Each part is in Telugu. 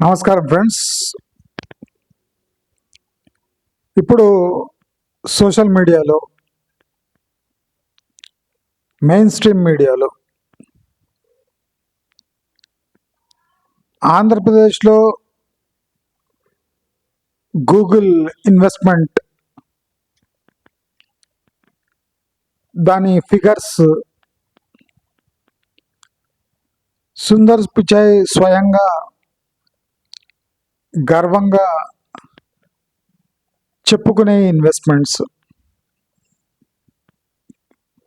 నమస్కారం ఫ్రెండ్స్. ఇప్పుడు సోషల్ మీడియాలో మెయిన్ స్ట్రీమ్ మీడియాలో ఆంధ్రప్రదేశ్లో గూగుల్ ఇన్వెస్ట్మెంట్ దాని ఫిగర్స్ సుందర్ పిచాయ్ స్వయంగా గర్వంగా చెప్పుకునే ఇన్వెస్ట్మెంట్స్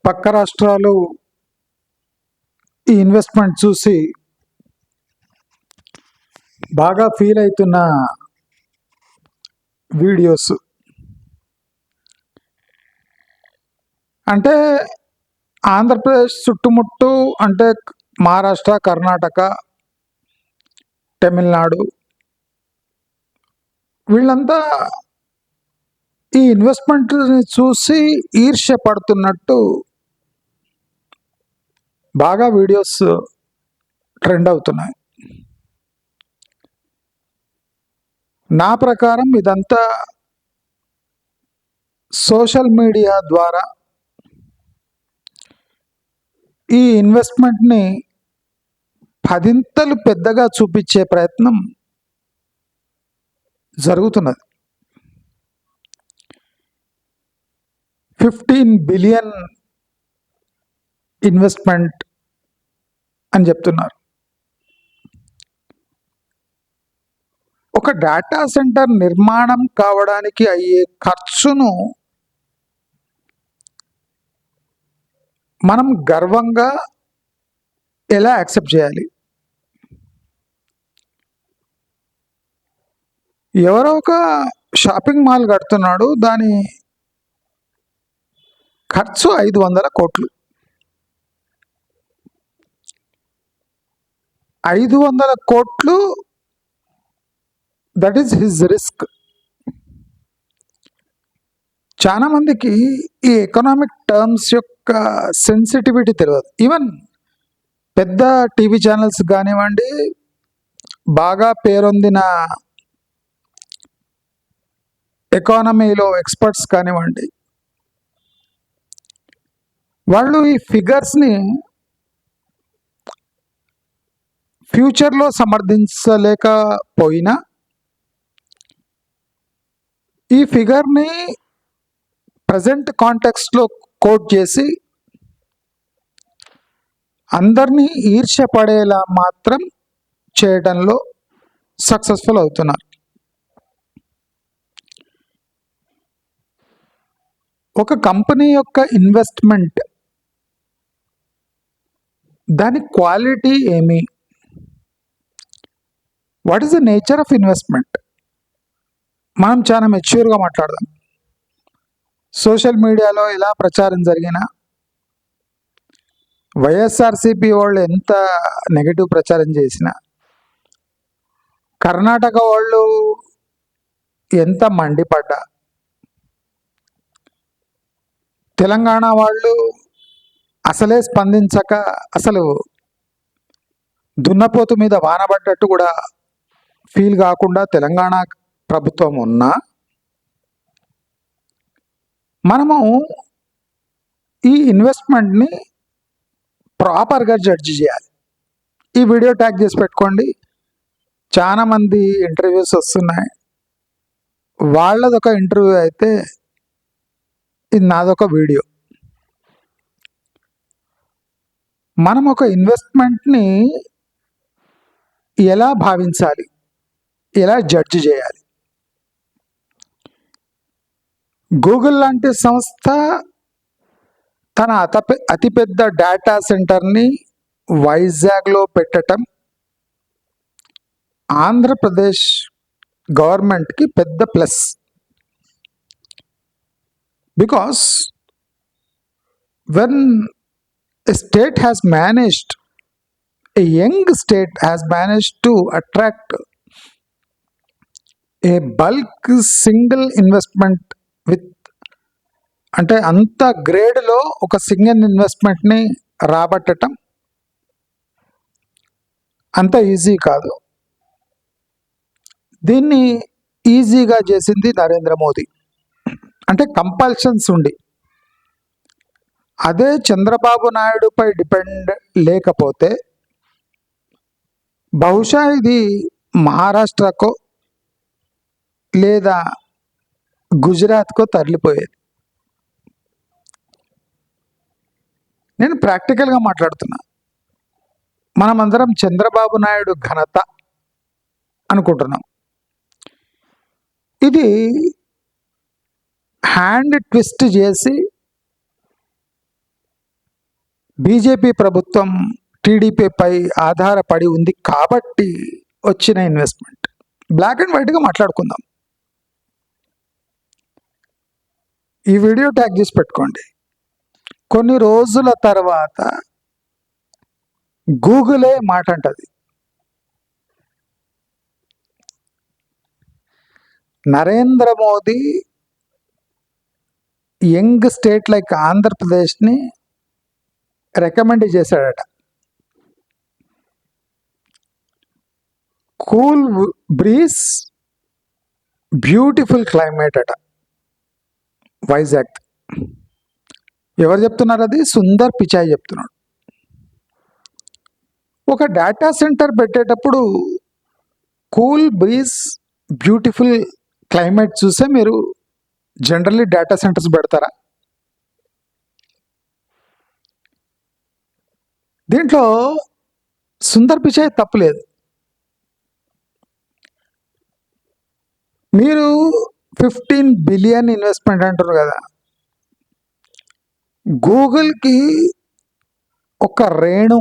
పక్క రాష్ట్రాలు ఈ ఇన్వెస్ట్మెంట్ చూసి బాగా ఫీల్ అవుతున్న వీడియోస్ అంటే ఆంధ్రప్రదేశ్ చుట్టుముట్టు అంటే మహారాష్ట్ర కర్ణాటక తమిళనాడు వీళ్ళంతా ఈ ఇన్వెస్ట్మెంట్ని చూసి ఈర్ష్య పడుతున్నట్టు బాగా వీడియోస్ ట్రెండ్ అవుతున్నాయి. నా ప్రకారం ఇదంతా సోషల్ మీడియా ద్వారా ఈ ఇన్వెస్ట్మెంట్ని పదింతలు పెద్దగా చూపించే ప్రయత్నం జరుగుతున్నది. ఫిఫ్టీన్ బిలియన్ ఇన్వెస్ట్మెంట్ అని చెప్తున్నారు. ఒక డేటా సెంటర్ నిర్మాణం కావడానికి అయ్యే ఖర్చును మనం గర్వంగా ఎలా యాక్సెప్ట్ చేయాలి? ఎవరో ఒక షాపింగ్ మాల్ కడుతున్నాడు. దాని ఖర్చు ఐదు వందల కోట్లు. ఐదు వందల కోట్లు దట్ ఈస్ హిజ్ రిస్క్ చాలా మందికి ఈ ఎకనామిక్ టర్మ్స్ యొక్క సెన్సిటివిటీ తెలియదు. ఈవెన్ పెద్ద టీవీ ఛానల్స్ కానివ్వండి బాగా పేరొందిన ఎకానమీలో ఎక్స్పర్ట్స్ కానివ్వండి. వాళ్ళు ఈ ఫిగర్స్ని ఫ్యూచర్లో సమర్థించలేకపోయినా ఈ ఫిగర్ని ప్రజెంట్ కాంటెక్స్ట్లో కోట్ చేసి అందరినీ ఈర్ష్య పడేలా మాత్రం చేయడంలో సక్సెస్ఫుల్ అవుతున్నారు. ఒక కంపెనీ యొక్క ఇన్వెస్ట్మెంట్ దాని క్వాలిటీ ఏమి? What is the nature of investment మనం చాలా మెచ్యూర్గా మాట్లాడదాం. సోషల్ మీడియాలో ఎలా ప్రచారం జరిగినా వైఎస్ఆర్సిపి వాళ్ళు ఎంత నెగటివ్ ప్రచారం చేసినా కర్ణాటక వాళ్ళు ఎంత మండిపడ్డా తెలంగాణ వాళ్ళు అసలే స్పందించక అసలు దున్నపోతు మీద వానబడ్డట్టు కూడా ఫీల్ కాకుండా తెలంగాణ ప్రభుత్వం ఉన్నా మనము ఈ ఇన్వెస్ట్మెంట్ని ప్రాపర్గా జడ్జి చేయాలి. ఈ వీడియో ట్యాగ్ చేసి పెట్టుకోండి. చాలామంది ఇంటర్వ్యూస్ వస్తున్నాయి. వాళ్ళది ఒక ఇంటర్వ్యూ అయితే ఇది నాదొక వీడియో. మనం ఒక ఇన్వెస్ట్మెంట్ని ఎలా భావించాలి? ఎలా జడ్జ్ చేయాలి? గూగుల్ లాంటి సంస్థ తన అత అతిపెద్ద డేటా సెంటర్ని వైజాగ్లో పెట్టడం ఆంధ్రప్రదేశ్ గవర్నమెంట్కి పెద్ద plus. Because when a state has managed a young state has managed to attract a bulk single investment with అంటే అంత గ్రేడ్లో ఒక సింగిల్ ఇన్వెస్ట్మెంట్ని రాబట్టడం అంత ఈజీ కాదు దీన్ని ఈజీగా చేసింది నరేంద్ర మోదీ అంటే కంపల్షన్స్ ఉండి. అదే చంద్రబాబు నాయుడుపై డిపెండ్ లేకపోతే బహుశా ఇది మహారాష్ట్రకో లేదా గుజరాత్కో తరలిపోయేది. నేను ప్రాక్టికల్గా మాట్లాడుతున్నా. మనమందరం చంద్రబాబు నాయుడు ఘనత అనుకుంటున్నాం. ఇది హ్యాండ్ ట్విస్ట్ చేసి బీజేపీ ప్రభుత్వం టీడీపీపై ఆధారపడి ఉంది కాబట్టి వచ్చిన ఇన్వెస్ట్మెంట్ బ్లాక్ అండ్ వైట్గా మాట్లాడుకుందాం. ఈ వీడియో ట్యాగ్ చేసి పెట్టుకోండి. కొన్ని రోజుల తర్వాత గూగులే మాట అంటది. Narendra Modi young state like ఆంధ్రప్రదేశ్ని రికమెండ్ చేశాడట. కూల్ బ్రీస్ బ్యూటిఫుల్ క్లైమేట్ అట. వైజాగ్. ఎవరు చెప్తున్నారు అది? సుందర్ పిచాయ్ చెప్తున్నాడు. ఒక డేటా సెంటర్ పెట్టేటప్పుడు కూల్ బ్రీజ్ బ్యూటిఫుల్ క్లైమేట్ చూసే మీరు జనరల్లీ డేటా సెంటర్స్ పెడతారా? దీంట్లో సుందర్ పిచాయ్ తప్పలేదు మీరు ఫిఫ్టీన్ బిలియన్ ఇన్వెస్ట్మెంట్ అంటారు కదా. గూగుల్కి ఒక రేణు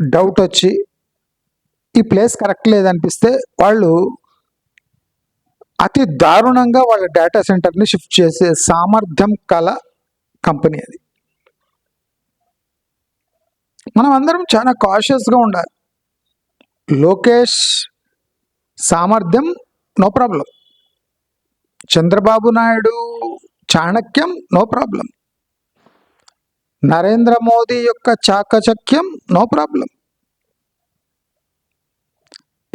డౌట్ వచ్చి ఈ ప్లేస్ కరెక్ట్ లేదనిపిస్తే వాళ్ళు అతి దారుణంగా వాళ్ళ డేటా సెంటర్ని షిఫ్ట్ చేసే సామర్థ్యం కల కంపెనీ అది. మనం అందరం చాలా కాషియస్గా ఉండాలి. లోకేష్ సామర్థ్యం నో ప్రాబ్లం చంద్రబాబు నాయుడు చాణక్యం నో ప్రాబ్లం నరేంద్ర మోదీ యొక్క చాకచక్యం నో ప్రాబ్లం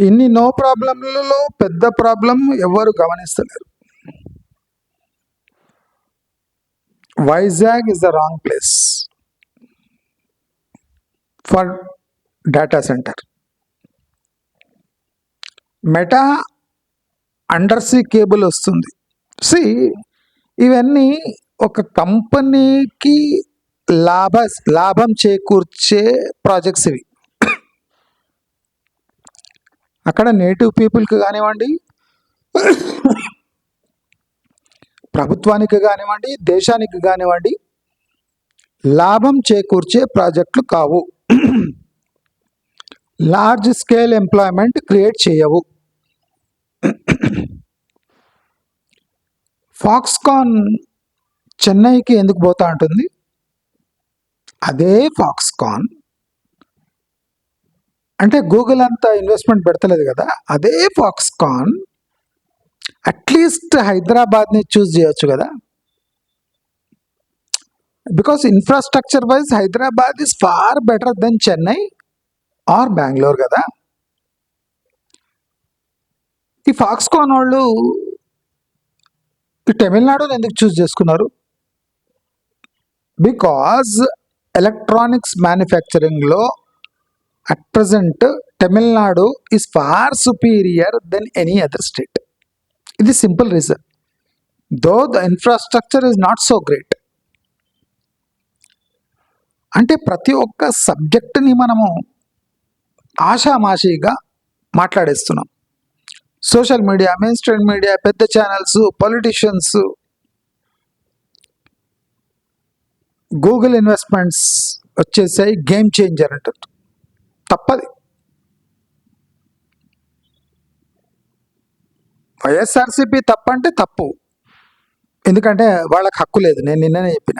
ఇన్ని నో ప్రాబ్లంలలో పెద్ద ప్రాబ్లం ఎవరు గమనిస్తలేరు. Vizag is the wrong place for data centre Meta undersea cable వస్తుంది. సి ఇవన్నీ ఒక కంపెనీకి లాభ లాభం చేకూర్చే ప్రాజెక్ట్స్ ఇవి. అక్కడ నేటివ్ పీపుల్కి కానివ్వండి ప్రభుత్వానికి కానివ్వండి దేశానికి కానివ్వండి లాభం చేకూర్చే ప్రాజెక్టులు కావు. లార్జ్ స్కేల్ ఎంప్లాయ్మెంట్ క్రియేట్ చేయవు. ఫాక్స్కాన్ చెన్నైకి ఎందుకు పోతా ఉంటుంది అదే ఫాక్స్కాన్ అంటే గూగుల్ అంతా ఇన్వెస్ట్మెంట్ పెడతలేదు కదా అదే ఫాక్స్కాన్ అట్లీస్ట్ హైదరాబాద్ని చూస్ చేయొచ్చు కదా. Because infrastructure wise Hyderabad is far better then Chennai or Bengaluru కదా. ఈ ఫాక్స్కాన్ వాళ్ళు ఈ తమిళనాడుని ఎందుకు చూస్ చేసుకున్నారు? Because electronics మ్యానుఫ్యాక్చరింగ్లో at present Tamil Nadu is far superior then any other state ఇది simple reason though the infrastructure is not so great అంటే ప్రతి ఒక్క సబ్జెక్ట్ని మనము ఆషామాషిగా మాట్లాడేస్తున్నాం. Social media mainstream media పెద్ద ఛానల్స్ పొలిటీషియన్స్ గూగుల్ ఇన్వెస్ట్మెంట్స్ వచ్చేసాయి గేమ్ చేంజర్ అంటారు తప్పది. వైఎస్ఆర్సీపీ తప్పంటే తప్పు. ఎందుకంటే వాళ్ళకి హక్కు లేదు. నేను నిన్ననే చెప్పిన.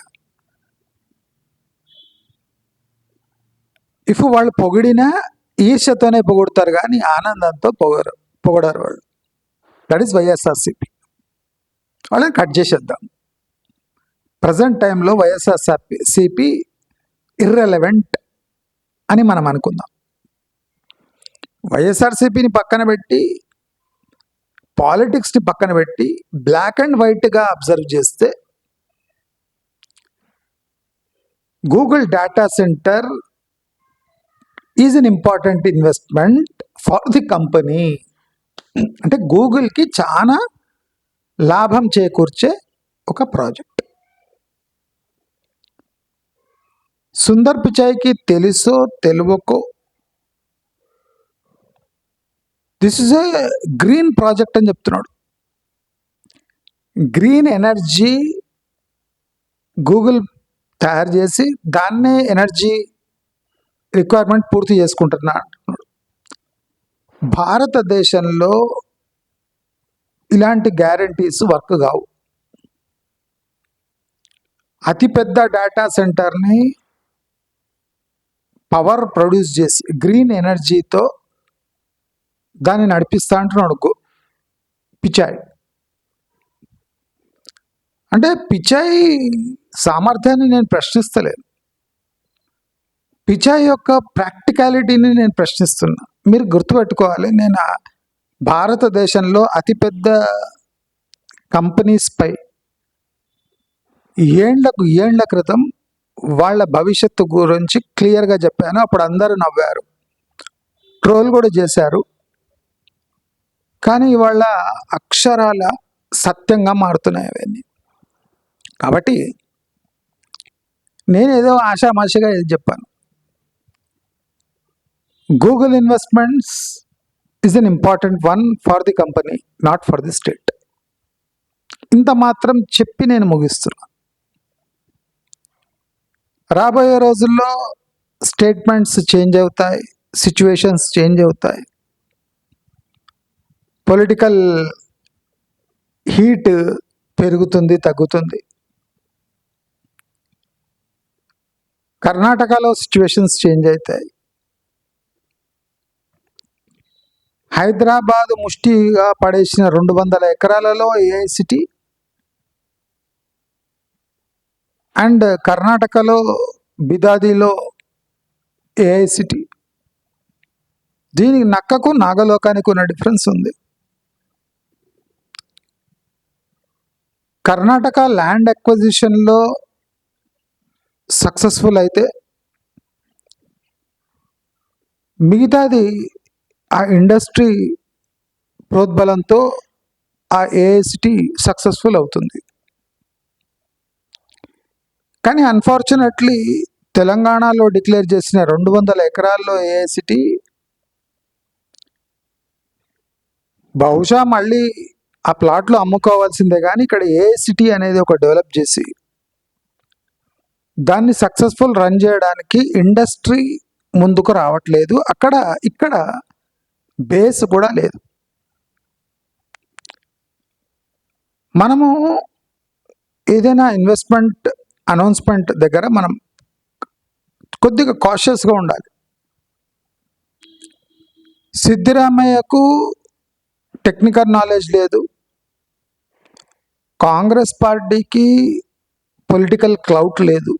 ఇఫ్ వాళ్ళు పొగిడినా ఈర్ష్యతోనే పొగుడతారు కానీ ఆనందంతో పొగరు పొగడారు వాళ్ళు. That is YSRCP. వాళ్ళని కట్ చేసేద్దాం. ప్రజెంట్ టైంలో వైఎస్ఆర్సీపీ సిపి ఇర్రెలవెంట్ అని మనం అనుకుందాం. వైఎస్ఆర్సీపీని పక్కన పెట్టి పాలిటిక్స్ని పక్కన పెట్టి బ్లాక్ అండ్ వైట్గా అబ్జర్వ్ చేస్తే Google data centre is an important investment for the company. అంటే గూగుల్కి చాలా లాభం చేకూర్చే ఒక ప్రాజెక్ట్. సుందర్ పిచాయ్కి తెలుసో తెలియకో this is a green project అని చెప్తున్నాడు. గ్రీన్ ఎనర్జీ గూగుల్ తయారు చేసి దాన్నే ఎనర్జీ రిక్వైర్మెంట్ పూర్తి చేసుకుంటున్నా అంటున్నాడు. భారతదేశంలో ఇలాంటి గ్యారంటీస్ వర్క్ కావు. అతిపెద్ద డేటా సెంటర్ని పవర్ ప్రొడ్యూస్ చేసి గ్రీన్ ఎనర్జీతో దాన్ని నడిపిస్తా అంటున్నాడు పిచాయ్ అంటే పిచాయ్ సామర్థ్యాన్ని నేను ప్రశ్నిస్తలేను పిచాయ్ యొక్క ప్రాక్టికాలిటీని నేను ప్రశ్నిస్తున్నా. మీరు గుర్తుపెట్టుకోవాలి నేను భారతదేశంలో అతిపెద్ద కంపెనీస్పై ఏండ్లకు ఏండ్ల క్రితం వాళ్ళ భవిష్యత్తు గురించి క్లియర్గా చెప్పాను. అప్పుడు అందరూ నవ్వారు. ట్రోల్ కూడా చేశారు. కానీ ఇవాళ అక్షరాల సత్యంగా మారుతున్నాయి అవన్నీ. కాబట్టి నేనేదో ఆషామాషిగా ఇది చెప్పాను. Google investments is an important one for the company not for the state ఇంత మాత్రం చెప్పి నేను ముగిస్తున్నా. రాబోయే రోజుల్లో స్టేట్మెంట్స్ చేంజ్ అవుతాయి సిచ్యువేషన్స్ చేంజ్ అవుతాయి. పొలిటికల్ హీట్ పెరుగుతుంది తగ్గుతుంది. కర్ణాటకలో సిచ్యువేషన్స్ చేంజ్ అవుతాయి. హైదరాబాద్ ముష్టిగా పడేసిన రెండు వందల ఎకరాలలో ఏఐసిటీ అండ్ కర్ణాటకలో బిదాదిలో ఏఐసిటీ దీనికి నక్కకు నాగలోకానికి ఉన్న డిఫరెన్స్ ఉంది. కర్ణాటక ల్యాండ్ అక్విజిషన్లో సక్సెస్ఫుల్ అయితే మిగతాది ఆ ఇండస్ట్రీ ప్రోద్బలంతో ఆ ఏఐసిటీ సక్సెస్ఫుల్ అవుతుంది. కానీ అన్ఫార్చునేట్లీ తెలంగాణలో డిక్లేర్ చేసిన రెండు వందల ఎకరాల్లో ఏఐసిటీ బహుశా మళ్ళీ ఆ ప్లాట్లు అమ్ముకోవాల్సిందే కానీ ఇక్కడ ఏ సిటీ అనేది ఒక డెవలప్ చేసి దాన్ని సక్సెస్ఫుల్ రన్ చేయడానికి ఇండస్ట్రీ ముందుకు రావట్లేదు. అక్కడ ఇక్కడ బేస్ కూడా లేదు. మనము ఏదైనా ఇన్వెస్ట్మెంట్ అనౌన్స్మెంట్ దగ్గర మనం కొద్దిగా కాషియస్గా ఉండాలి. సిద్ధిరామయ్యకు టెక్నికల్ నాలెడ్జ్ లేదు. కాంగ్రెస్ పార్టీకి పొలిటికల్ క్లౌట్ లేదు.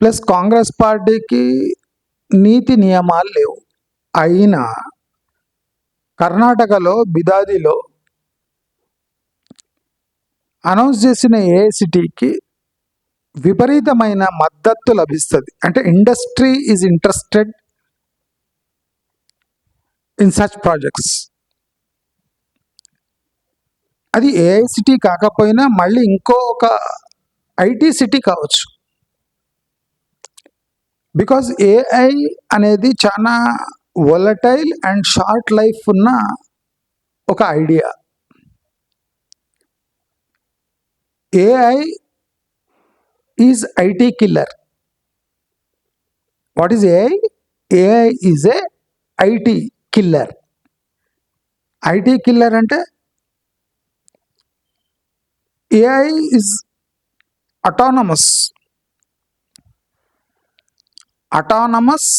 ప్లస్ కాంగ్రెస్ పార్టీకి నీతి నియమాలు లేవు. అయినా కర్ణాటకలో బిదాదిలో అనౌన్స్ చేసిన ఏఐసిటీకి విపరీతమైన మద్దతు లభిస్తుంది. అంటే industry is interested in such projects అది ఏఐసిటీ కాకపోయినా మళ్ళీ ఇంకో ఒక ఐటీ సిటీ కావచ్చు. బికాజ్ ఏఐ అనేది చాలా వొలటైల్ అండ్ షార్ట్ లైఫ్ ఉన్న ఒక idea AI is IT killer what is AI AI is a IT killer IT killer అంటే AI is autonomous autonomous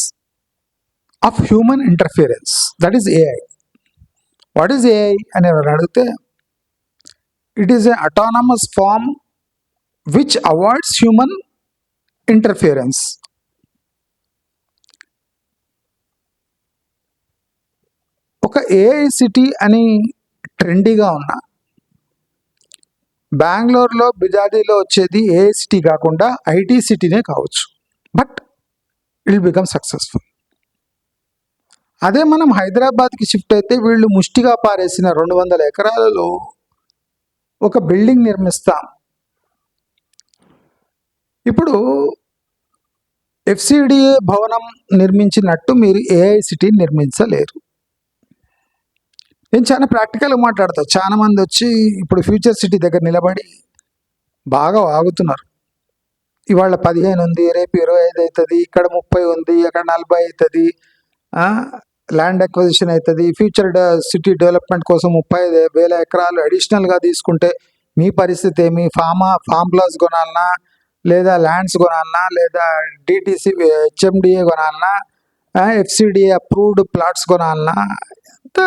of human interference that is AI what is AI అని ఎవరు అడిగితే it is a autonomous form which avoids human interference ఒక ఏఐ సిటీ అని ట్రెండీగా ఉన్న బెంగళూరులో బిజాడీలో వచ్చేది ఏ సిటీ కాకుండా ఐటీ సిటీనే కావచ్చు. బట్ విల్ బికమ్ సక్సెస్ఫుల్ అదే మనం హైదరాబాద్కి షిఫ్ట్ అయితే వీళ్ళు ముష్టిగా పారేసిన రెండు వందల ఎకరాలలో ఒక బిల్డింగ్ నిర్మిస్తాం. ఇప్పుడు ఎఫ్సిడిఏ భవనం నిర్మించినట్టు మీరు ఏఐ సిటీ నిర్మించలేరు. నేను చాలా ప్రాక్టికల్గా మాట్లాడతా. చాలా మంది వచ్చి ఇప్పుడు ఫ్యూచర్ సిటీ దగ్గర నిలబడి బాగా వాగుతున్నారు. ఇవాళ పదిహేను ఉంది రేపు ఇరవై ఐదు అవుతుంది ఇక్కడ ముప్పై ఉంది అక్కడ నలభై అవుతుంది ల్యాండ్ అక్విజిషన్ అవుతుంది ఫ్యూచర్ సిటీ డెవలప్మెంట్ కోసం ముప్పై ఐదు వేల ఎకరాలు అడిషనల్గా తీసుకుంటే మీ పరిస్థితి ఏమి? ఫామా ఫామ్ ప్లాస్ కొనాలన్నా లేదా ల్యాండ్స్ కొనాలన్నా లేదా డిటిసి హెచ్ఎండిఏ కొనాలన్నా ఎఫ్సిడిఏ అప్రూవ్డ్ ప్లాట్స్ కొనాలన్నా ఎంత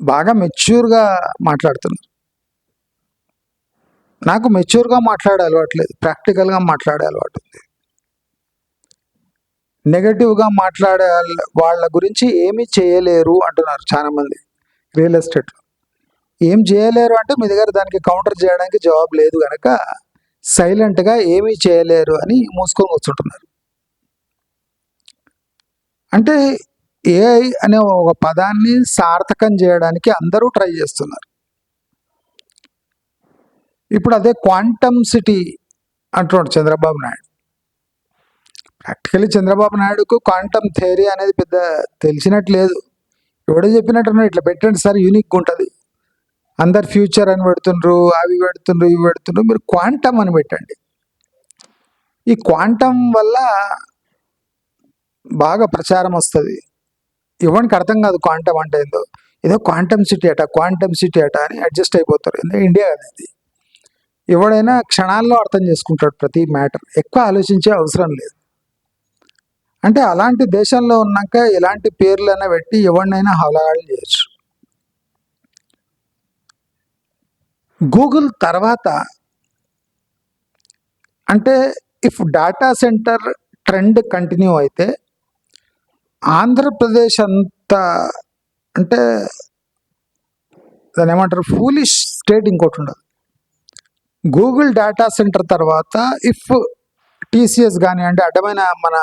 బాగా మెచ్యూర్గా మాట్లాడుతున్నారు. నాకు మెచ్యూర్గా మాట్లాడే అలవాటు లేదు. ప్రాక్టికల్గా మాట్లాడే అలవాటు ఉంది. నెగటివ్గా మాట్లాడే వాళ్ళ- వాళ్ళ గురించి ఏమీ చేయలేరు అంటున్నారు చాలామంది రియల్ ఎస్టేట్లో. ఏం చేయలేరు అంటే మీ దగ్గర దానికి కౌంటర్ చేయడానికి జవాబు లేదు కనుక సైలెంట్గా ఏమీ చేయలేరు అని మూసుకొని కూర్చుంటున్నారు. అంటే ఏఐ అనే ఒక పదాన్ని సార్థకం చేయడానికి అందరూ ట్రై చేస్తున్నారు. ఇప్పుడు అదే క్వాంటమ్ సిటీ అంటున్నాడు చంద్రబాబు నాయుడు. ప్రాక్టికలీ చంద్రబాబు నాయుడుకు క్వాంటమ్ థియరీ అనేది పెద్ద తెలిసినట్టు లేదు ఎవడో చెప్పినట్టున్నాడు ఇట్లా పెట్టండి సార్ యూనిక్ ఉంటుంది. అందరు ఫ్యూచర్ అని పెడుతుండ్రు అవి పెడుతుండ్రు ఇవి పెడుతుండ్రు మీరు క్వాంటమ్ అని పెట్టండి. ఈ క్వాంటమ్ వల్ల బాగా ప్రచారం వస్తుంది. ఇవ్వడానికి అర్థం కాదు క్వాంటమ్ అంటే ఏందో. ఏదో క్వాంటమ్ సిటీ అట క్వాంటమ్ సిటీ అట అని అడ్జస్ట్ అయిపోతారు. ఎందుకంటే ఇండియా కదా ఇది ఎవడైనా క్షణాల్లో అర్థం చేసుకుంటాడు ప్రతి మ్యాటర్ ఎక్కువ ఆలోచించే అవసరం లేదు. అంటే అలాంటి దేశంలో ఉన్నాక ఎలాంటి పేర్లైనా పెట్టి ఎవరినైనా హవలాలు చేయొచ్చు. గూగుల్ తర్వాత అంటే if data centre trend continue అయితే ఆంధ్రప్రదేశ్ అంతా అంటే దాని ఏమంటారు? ఫూలిష్ స్టేట్ ఇంకోటి ఉండదు. గూగుల్ డేటా సెంటర్ తర్వాత ఇఫ్ టీసీఎస్ కానివ్వండి అడ్డమైన మన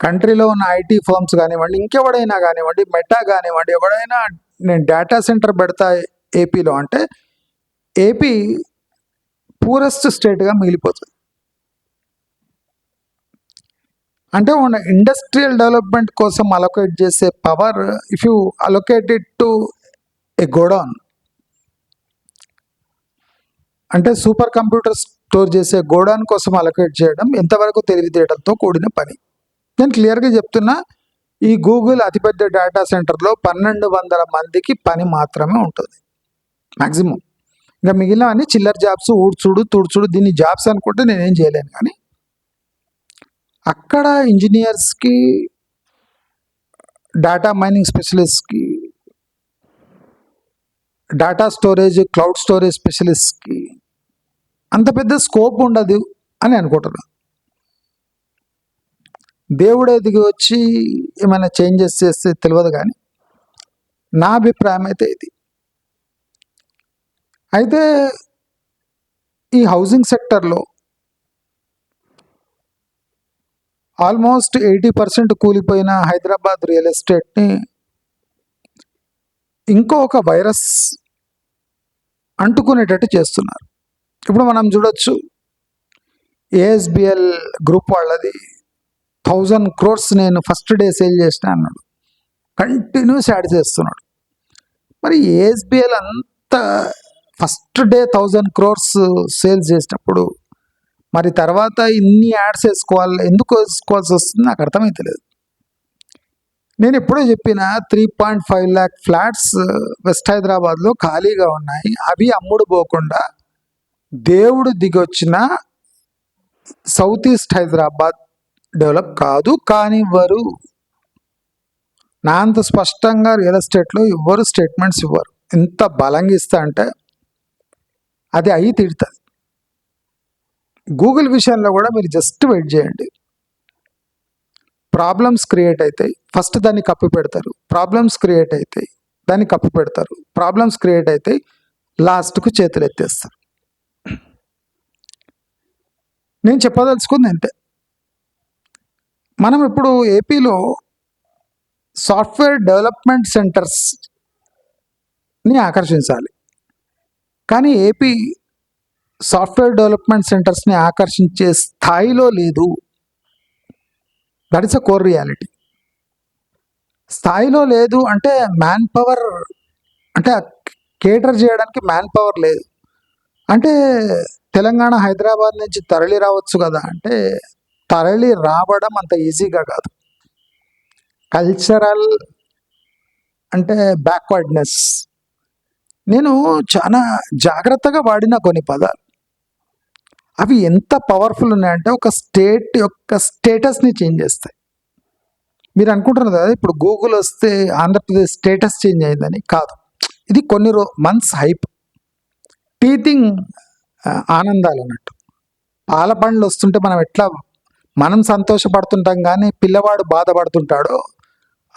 కంట్రీలో ఉన్న ఐటీ ఫర్మ్స్ కానివ్వండి ఇంకెవడైనా కానివ్వండి మెటా కానివ్వండి ఎవడైనా నేను డేటా సెంటర్ పెడతా ఏపీలో అంటే ఏపీ పూరెస్ట్ స్టేట్గా మిగిలిపోతుంది. అంటే మన ఇండస్ట్రియల్ డెవలప్మెంట్ కోసం అలొకేట్ చేసే power if you allocated to a godown అంటే సూపర్ కంప్యూటర్ స్టోర్ చేసే గోడౌన్ కోసం అలొకేట్ చేయడం ఎంతవరకు తెలివితేటలతో కూడిన పని. నేను క్లియర్గా చెప్తున్నా ఈ గూగుల్ అతిపెద్ద డేటా సెంటర్లో పన్నెండు వందల మందికి పని మాత్రమే ఉంటుంది మ్యాక్సిమం ఇంకా మిగిలిన అన్ని చిల్లర జాబ్స్ ఊడ్చుడు తుడుచుడు దీన్ని జాబ్స్ అనుకుంటే నేనేం చేయలేను కానీ అక్కడ ఇంజనీర్స్కి డేటా మైనింగ్ స్పెషలిస్ట్కి డేటా స్టోరేజ్ క్లౌడ్ స్టోరేజ్ స్పెషలిస్ట్కి అంత పెద్ద స్కోప్ ఉండదు అని అనుకుంటున్నాను దేవుడే దిగి వచ్చి ఏమైనా చేంజెస్ చేస్తే తెలియదు కానీ నా అభిప్రాయం అయితే ఇది. అయితే ఈ హౌసింగ్ సెక్టర్లో ఆల్మోస్ట్ ఎయిటీ పర్సెంట్ కూలిపోయిన హైదరాబాద్ రియల్ ఎస్టేట్ని ఇంకొక వైరస్ అంటుకునేటట్టు చేస్తున్నారు. ఇప్పుడు మనం చూడొచ్చు ఏఎస్బిఎల్ గ్రూప్ వాళ్ళది థౌజండ్ క్రోర్స్ నేను ఫస్ట్ డే సేల్ చేసిన అన్నాడు. కంటిన్యూస్ యాడ్ చేస్తున్నాడు. మరి ఏఎస్బిఎల్ అంత first day thousand crores sales చేసినప్పుడు మరి తర్వాత ఇన్ని యాడ్స్ వేసుకోవాలి ఎందుకు వేసుకోవాల్సి వస్తుంది నాకు అర్థమైతలేదు. నేను ఎప్పుడో చెప్పిన three point five lakh flats west హైదరాబాద్లో ఖాళీగా ఉన్నాయి. అవి అమ్ముడు పోకుండా దేవుడు దిగొచ్చిన సౌత్ ఈస్ట్ హైదరాబాద్ డెవలప్ కాదు కానివ్వరు నా అంత స్పష్టంగా రియల్ ఎస్టేట్లో ఇవ్వరు స్టేట్మెంట్స్ ఇవ్వరు. ఎంత బలంగా ఇస్తా అంటే అది అయి తిడుతుంది గూగుల్ విషయంలో కూడా మీరు జస్ట్ వెయిట్ చేయండి. ప్రాబ్లమ్స్ క్రియేట్ అవుతాయి ఫస్ట్ దాన్ని కప్పి పెడతారు. ప్రాబ్లమ్స్ క్రియేట్ అవుతాయి దాన్ని కప్పి పెడతారు. ప్రాబ్లమ్స్ క్రియేట్ అవుతాయి లాస్ట్కు చేతులు ఎత్తేస్తారు. నేను చెప్పదలుచుకుంది అంతే. మనం ఇప్పుడు ఏపీలో సాఫ్ట్వేర్ డెవలప్మెంట్ సెంటర్స్ని ఆకర్షించాలి. కానీ ఏపీ సాఫ్ట్వేర్ డెవలప్మెంట్ సెంటర్స్ని ఆకర్షించే స్థాయిలో లేదు. That is a core reality స్థాయిలో లేదు అంటే మ్యాన్ పవర్ అంటే కేటర్ చేయడానికి మ్యాన్ పవర్ లేదు. అంటే తెలంగాణ హైదరాబాద్ నుంచి తరలి రావచ్చు కదా అంటే తరలి రావడం అంత ఈజీగా కాదు. కల్చరల్ అంటే బ్యాక్వర్డ్నెస్ నేను చాలా జాగ్రత్తగా వాడిన కొన్ని పదాలు. అవి ఎంత పవర్ఫుల్ ఉన్నాయంటే ఒక స్టేట్ యొక్క స్టేటస్ని చేంజ్ చేస్తాయి. మీరు అనుకుంటున్నారు కదా ఇప్పుడు గూగుల్ వస్తే ఆంధ్రప్రదేశ్ స్టేటస్ చేంజ్ అయిందని. కాదు. ఇది కొన్ని రో మంత్స్ హైప్ టీతింగ్ ఆనందాలు అన్నట్టు. పాల పండ్లు వస్తుంటే మనం ఎట్లా మనం సంతోషపడుతుంటాం కానీ పిల్లవాడు బాధపడుతుంటాడో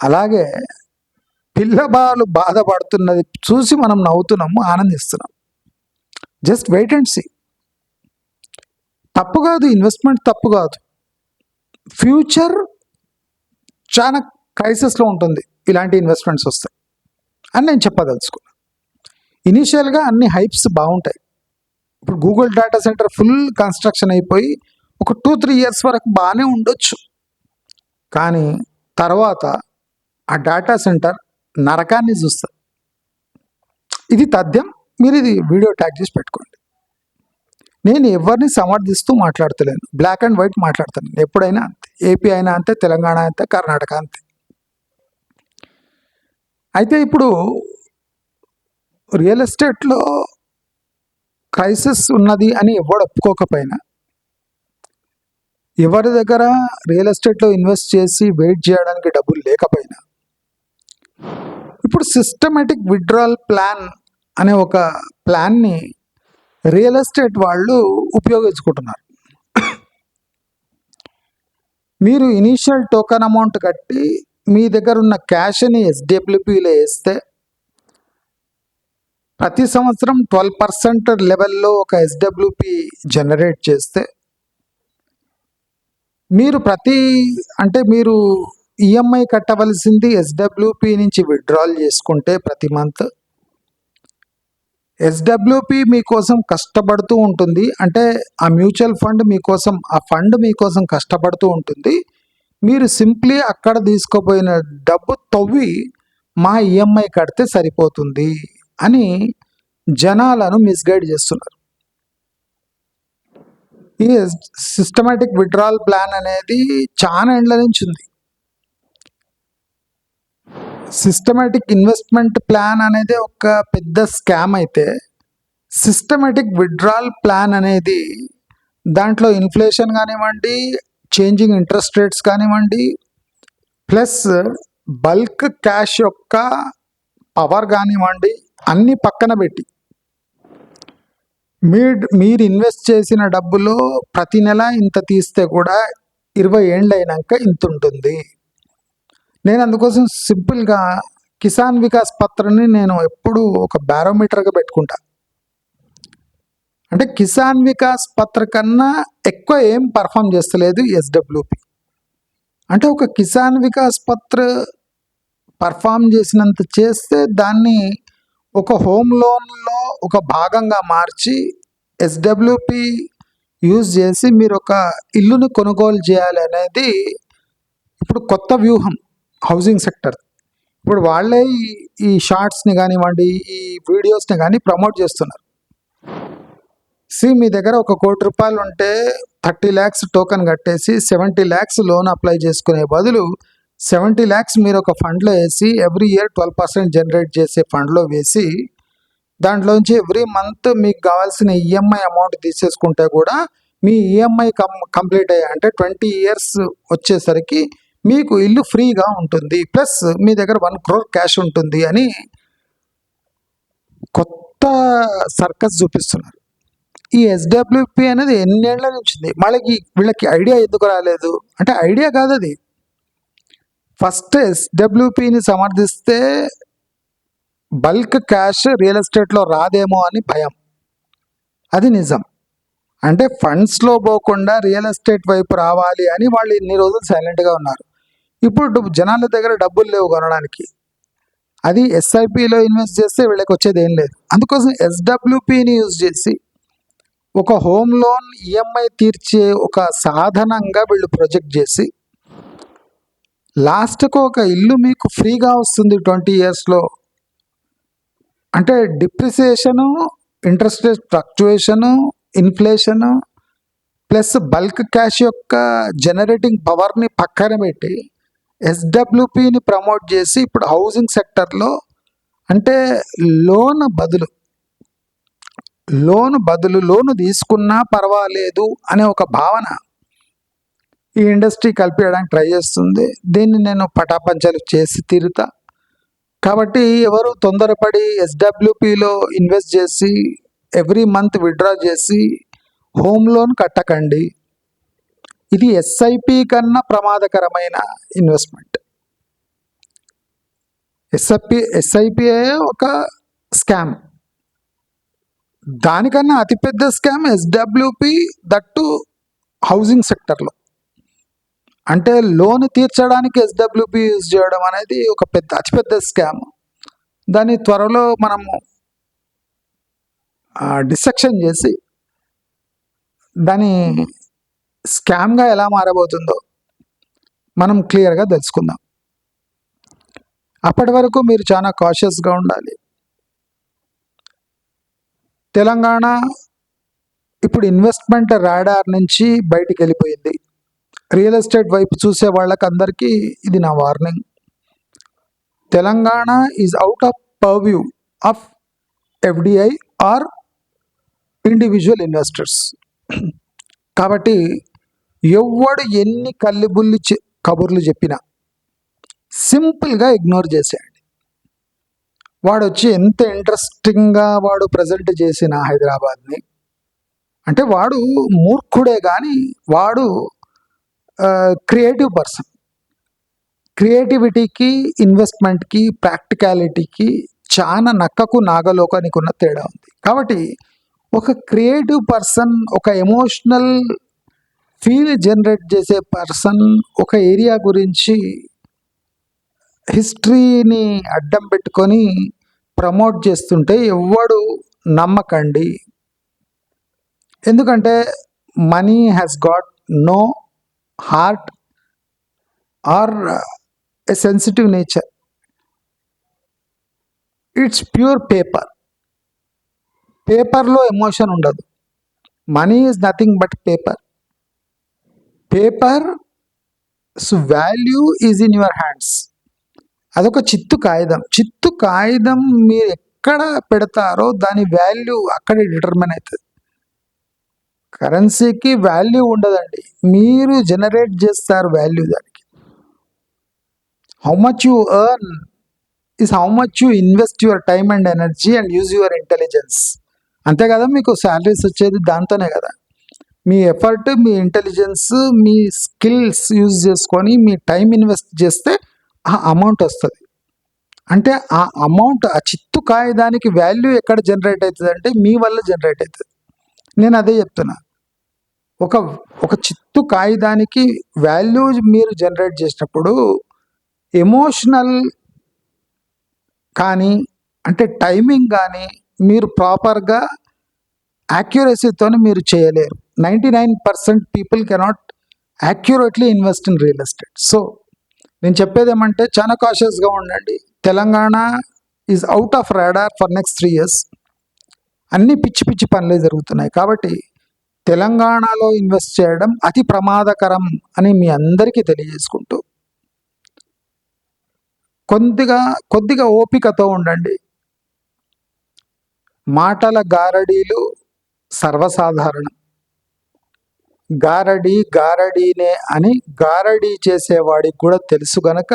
అలాగే పిల్లవాళ్ళు బాధపడుతున్నది చూసి మనం నవ్వుతున్నాము ఆనందిస్తున్నాం. జస్ట్ వెయిట్ అండ్ సీ తప్పు కాదు ఇన్వెస్ట్మెంట్ తప్పు కాదు. ఫ్యూచర్ చాలా క్రైసిస్లో ఉంటుంది ఇలాంటి ఇన్వెస్ట్మెంట్స్ వస్తాయి అని నేను చెప్పదలుచుకున్నాను ఇనీషియల్గా అన్ని హైప్స్ బాగుంటాయి. ఇప్పుడు Google data centre full construction అయిపోయి ఒక టూ త్రీ ఇయర్స్ వరకు బాగానే ఉండొచ్చు. కానీ తర్వాత ఆ డేటా సెంటర్ నరకాన్ని చూస్తుంది. ఇది తథ్యం. మీరు ఇది వీడియో ట్యాగ్ చేసి పెట్టుకోండి. నేను ఎవరిని సమర్థిస్తూ మాట్లాడతలేను. బ్లాక్ అండ్ వైట్ మాట్లాడతాను ఎప్పుడైనా అంతే. ఏపీ అయినా అంతే తెలంగాణ అంతే కర్ణాటక అంతే. అయితే ఇప్పుడు రియల్ ఎస్టేట్లో క్రైసిస్ ఉన్నది అని ఎవడు ఒప్పుకోకపోయినా ఎవరి దగ్గర రియల్ ఎస్టేట్లో ఇన్వెస్ట్ చేసి వెయిట్ చేయడానికి డబ్బులు లేకపోయినా ఇప్పుడు సిస్టమేటిక్ విడ్రాల్ ప్లాన్ అనే ఒక ప్లాన్ని రియల్ ఎస్టేట్ వాళ్ళు ఉపయోగించుకుంటున్నారు. మీరు ఇనీషియల్ టోకన్ అమౌంట్ కట్టి మీ దగ్గర ఉన్న క్యాష్ని ఎస్డబ్ల్యూపీలో వేస్తే ప్రతి సంవత్సరం ట్వెల్వ్ పర్సెంట్ లెవెల్లో ఒక ఎస్డబ్ల్యూపి జనరేట్ చేస్తే మీరు ప్రతి అంటే మీరు ఈఎంఐ కట్టవలసింది ఎస్డబ్ల్యూపి నుంచి విత్డ్రాల్ చేసుకుంటే ప్రతి మంత్ ఎస్డబ్ల్యూపి మీకోసం కష్టపడుతూ ఉంటుంది. అంటే ఆ మ్యూచువల్ ఫండ్ మీకోసం ఆ ఫండ్ మీకోసం కష్టపడుతూ ఉంటుంది. మీరు సింప్లీ అక్కడ తీసుకోపోయిన డబ్బు తవ్వి మా ఈఎంఐ కడితే సరిపోతుంది అని జనాలను మిస్గైడ్ చేస్తున్నారు. ఈ సిస్టమేటిక్ విడ్రాల్ ప్లాన్ అనేది చాలా ఎండ్ల నుంచి ఉంది. సిస్టమేటిక్ ఇన్వెస్ట్మెంట్ ప్లాన్ అనేది ఒక పెద్ద స్కామ్ అయితే సిస్టమేటిక్ విడ్రాల్ ప్లాన్ అనేది దాంట్లో ఇన్ఫ్లేషన్ కానివ్వండి చేంజింగ్ ఇంట్రెస్ట్ రేట్స్ కానివ్వండి ప్లస్ బల్క్ క్యాష్ యొక్క పవర్ కానివ్వండి అన్నీ పక్కన పెట్టి. మీరు మీరు ఇన్వెస్ట్ చేసిన డబ్బులో ప్రతి నెల ఇంత తీస్తే కూడా ఇరవై ఏళ్ళు అయినాక ఇంత ఉంటుంది. నేను అందుకోసం సింపుల్గా కిసాన్ వికాస్ పత్రని నేను ఎప్పుడు ఒక బ్యారోమీటర్గా పెట్టుకుంటా. అంటే కిసాన్ వికాస్ పత్ర కన్నా ఎక్కువ ఏం పర్ఫామ్ చేస్తలేదు ఎస్డబ్ల్యూపి. అంటే ఒక కిసాన్ వికాస్ పత్ర పర్ఫామ్ చేసినంత చేస్తే దాన్ని ఒక హోమ్ లోన్లో ఒక భాగంగా మార్చి ఎస్డబ్ల్యూపి యూజ్ చేసి మీరు ఒక ఇల్లుని కొనుగోలు చేయాలి అనేది ఇప్పుడు కొత్త వ్యూహం. Housing sector. ఇప్పుడు వాళ్ళే ఈ- ఈ షార్ట్స్ని కానివ్వండి ఈ వీడియోస్ని కానీ ప్రమోట్ చేస్తున్నారు. సి మీ దగ్గర ఒక కోటి రూపాయలు ఉంటే థర్టీ ల్యాక్స్ టోకెన్ కట్టేసి సెవెంటీ ల్యాక్స్ లోన్ అప్లై చేసుకునే బదులు సెవెంటీ ల్యాక్స్ మీరు ఒక ఫండ్లో వేసి every year twelve percent generate చేసే ఫండ్లో వేసి దాంట్లోంచి ఎవ్రీ మంత్ మీకు కావాల్సిన ఈఎంఐ అమౌంట్ తీసేసుకుంటే కూడా మీ ఈఎంఐ కం కంప్లీట్ అయ్యా అంటే ట్వంటీ ఇయర్స్ వచ్చేసరికి మీకు ఇల్లు ఫ్రీగా ఉంటుంది ప్లస్ మీ దగ్గర వన్ క్రోర్ క్యాష్ ఉంటుంది అని కొత్త సర్కస్ చూపిస్తున్నారు. ఈ ఎస్డబ్ల్యూపి అనేది ఎన్నేళ్ళ నుంచి ఉంది. వాళ్ళకి వీళ్ళకి ఐడియా ఎందుకు రాలేదు? అంటే ఐడియా కాదు అది. ఫస్ట్ ఎస్డబ్ల్యూపిని సమర్థిస్తే బల్క్ క్యాష్ రియల్ ఎస్టేట్లో రాదేమో అని భయం. అది నిజం. అంటే ఫండ్స్లో పోకుండా రియల్ ఎస్టేట్ వైపు రావాలి అని వాళ్ళు ఇన్ని రోజులు సైలెంట్గా ఉన్నారు. ఇప్పుడు డబ్బు జనాల దగ్గర డబ్బులు లేవు కొనడానికి. అది ఎస్ఐపిలో ఇన్వెస్ట్ చేస్తే వీళ్ళకి వచ్చేది ఏం లేదు. అందుకోసం ఎస్డబ్ల్యూపిని యూజ్ చేసి ఒక హోమ్ లోన్ ఈఎంఐ తీర్చే ఒక సాధనంగా వీళ్ళు ప్రొజెక్ట్ చేసి లాస్ట్కు ఒక ఇల్లు మీకు ఫ్రీగా వస్తుంది ట్వంటీ ఇయర్స్లో అంటే depreciation interest rate fluctuation inflation plus bulk cash యొక్క జనరేటింగ్ పవర్ని పక్కన పెట్టి ఎస్డబ్ల్యూపిని ప్రమోట్ చేసి ఇప్పుడు హౌసింగ్ సెక్టర్లో అంటే లోన్ బదులు లోన్ బదులు లోను తీసుకున్నా పర్వాలేదు అనే ఒక భావన ఈ ఇండస్ట్రీ కల్పించడానికి ట్రై చేస్తుంది. దీన్ని నేను పటాపంచలు చేసి తీరుతా. కాబట్టి ఎవరు తొందరపడి ఎస్డబ్ల్యూపిలో ఇన్వెస్ట్ చేసి ఎవ్రీ మంత్ విత్డ్రా చేసి హోమ్ లోన్ కట్టకండి. ఇది ఎస్ఐపి కన్నా ప్రమాదకరమైన ఇన్వెస్ట్మెంట్ ఎస్ఐపి ఎస్ఐపిఏ ఒక స్కామ్ దానికన్నా అతిపెద్ద స్కామ్ ఎస్డబ్ల్యూపి దట్టు హౌసింగ్ సెక్టర్లో అంటే లోన్ తీర్చడానికి ఎస్డబ్ల్యూపి యూజ్ చేయడం అనేది ఒక పెద్ద అతిపెద్ద స్కామ్ దాన్ని త్వరలో మనము డిసెక్షన్ చేసి దాని స్కామ్గా ఎలా మారబోతుందో మనం క్లియర్గా తెలుసుకుందాం. అప్పటి వరకు మీరు చాలా కాషియస్గా ఉండాలి. తెలంగాణ ఇప్పుడు ఇన్వెస్ట్మెంట్ రాడార్ నుంచి బయటికి వెళ్ళిపోయింది. రియల్ ఎస్టేట్ వైపు చూసే వాళ్ళకి అందరికీ ఇది నా warning Telangana is out of purview of FDI or individual investors కాబట్టి ఎవ్వడు ఎన్ని కల్లిబుల్లి చె- కబుర్లు చెప్పినా సింపుల్గా ఇగ్నోర్ చేసేయండి. వాడు వచ్చి ఎంత ఇంట్రెస్టింగ్గా వాడు ప్రజెంట్ చేసిన హైదరాబాద్ని అంటే వాడు మూర్ఖుడే కానీ వాడు క్రియేటివ్ పర్సన్. క్రియేటివిటీకి ఇన్వెస్ట్మెంట్కి ప్రాక్టికాలిటీకి చాలా నక్కకు నాగలోకానికి ఉన్న తేడా ఉంది. కాబట్టి ఒక క్రియేటివ్ పర్సన్ ఒక ఎమోషనల్ ఫీల్ జనరేట్ చేసే పర్సన్ ఒక ఏరియా గురించి హిస్టరీని అడ్డం పెట్టుకొని ప్రమోట్ చేస్తుంటే ఎవ్వడు నమ్మకండి. ఎందుకంటే money has got no heart or a sensitive nature it's pure paper పేపర్లో ఎమోషన్ ఉండదు. Money is nothing but paper paper value is in your hands అదొక చిత్తు కాగితం. చిత్తు కాగితం మీరు ఎక్కడ పెడతారో దాని వాల్యూ అక్కడే డిటర్మిన్ అవుతుంది. కరెన్సీకి వాల్యూ ఉండదండి. మీరు జనరేట్ చేస్తారు వాల్యూ దానికి. How much you earn is how much you invest your time and energy and use your intelligence అంతే కదా మీకు శాలరీస్ వచ్చేది దాంతోనే కదా. మీ ఎఫర్ట్ మీ ఇంటెలిజెన్స్ మీ స్కిల్స్ యూజ్ చేసుకొని మీ టైం ఇన్వెస్ట్ చేస్తే ఆ అమౌంట్ వస్తుంది. అంటే ఆ అమౌంట్ ఆ చిత్తు కాయదానికి వాల్యూ ఎక్కడ జనరేట్ అవుతుంది అంటే మీ వల్ల జనరేట్ అవుతుంది. నేను అదే చెప్తున్నా. ఒక ఒక చిత్తు కాగితానికి వాల్యూ మీరు జనరేట్ చేసినప్పుడు ఎమోషనల్ కానీ అంటే టైమింగ్ కానీ మీరు ప్రాపర్గా యాక్యురసీతో మీరు చేయలేరు. Ninety nine percent people cannot accurately invest in real estate so నేను చెప్పేది ఏమంటే చాలా కాషియస్గా ఉండండి. Telangana is out of radar for next three years అన్ని పిచ్చి పిచ్చి పనులే జరుగుతున్నాయి. కాబట్టి తెలంగాణలో ఇన్వెస్ట్ చేయడం అతి ప్రమాదకరం అని మీ అందరికీ తెలియజేసుకుంటూ కొద్దిగా కొద్దిగా ఓపికతో ఉండండి. మాటల గారడీలు సర్వసాధారణం. గారడి గారడీనే అని గారడీ చేసేవాడికి కూడా తెలుసు గనక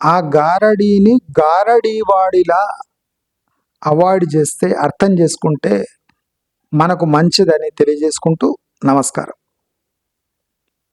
ఆ గారడీని గారడీవాడిలా అవాయిడ్ చేస్తే అర్థం చేసుకుంటే మనకు మంచిదని తెలియజేసుకుంటూ నమస్కారం.